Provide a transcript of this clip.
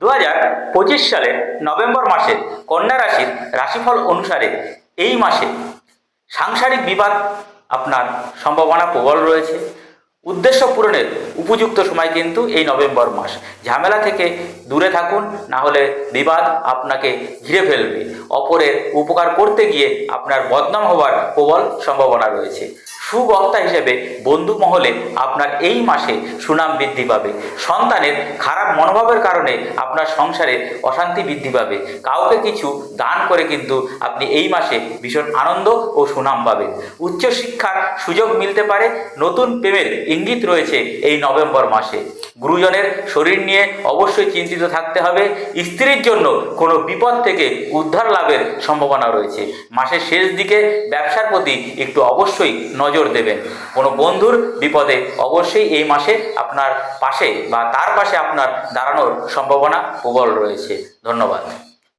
দু হাজার পঁচিশ সালের নভেম্বর মাসে কন্যা রাশির রাশিফল অনুসারে এই মাসে সাংসারিক বিবাদ আপনার সম্ভাবনা প্রবল রয়েছে। উদ্দেশ্য পূরণের উপযুক্ত সময় কিন্তু এই নভেম্বর মাস। ঝামেলা থেকে দূরে থাকুন, না হলে বিবাদ আপনাকে ঘিরে ফেলবে। অপরের উপকার করতে গিয়ে আপনার বদনাম হওয়ার প্রবল সম্ভাবনা রয়েছে। সুবক্তা হিসেবে বন্ধু মহলে আপনার এই মাসে সুনাম বৃদ্ধি পাবে। সন্তানের খারাপ মনোভাবের কারণে আপনার সংসারে অশান্তি বৃদ্ধি পাবে। কাউকে কিছু দান করে কিন্তু আপনি এই মাসে ভীষণ আনন্দ ও সুনাম পাবেন। উচ্চশিক্ষার সুযোগ মিলতে পারে। নতুন প্রেমের ইঙ্গিত রয়েছে এই নভেম্বর মাসে। গুরুজনের শরীর নিয়ে অবশ্যই চিন্তিত থাকতে হবে। স্ত্রীর জন্য কোনো বিপদ থেকে উদ্ধার লাভের সম্ভাবনা রয়েছে। মাসের শেষ দিকে ব্যবসার প্রতি একটু অবশ্যই নজর দেবেন। কোনো বন্ধুর বিপদে অবশ্যই এই মাসে আপনার পাশে বা তার পাশে আপনার দাঁড়ানোর সম্ভাবনা প্রবল রয়েছে। ধন্যবাদ।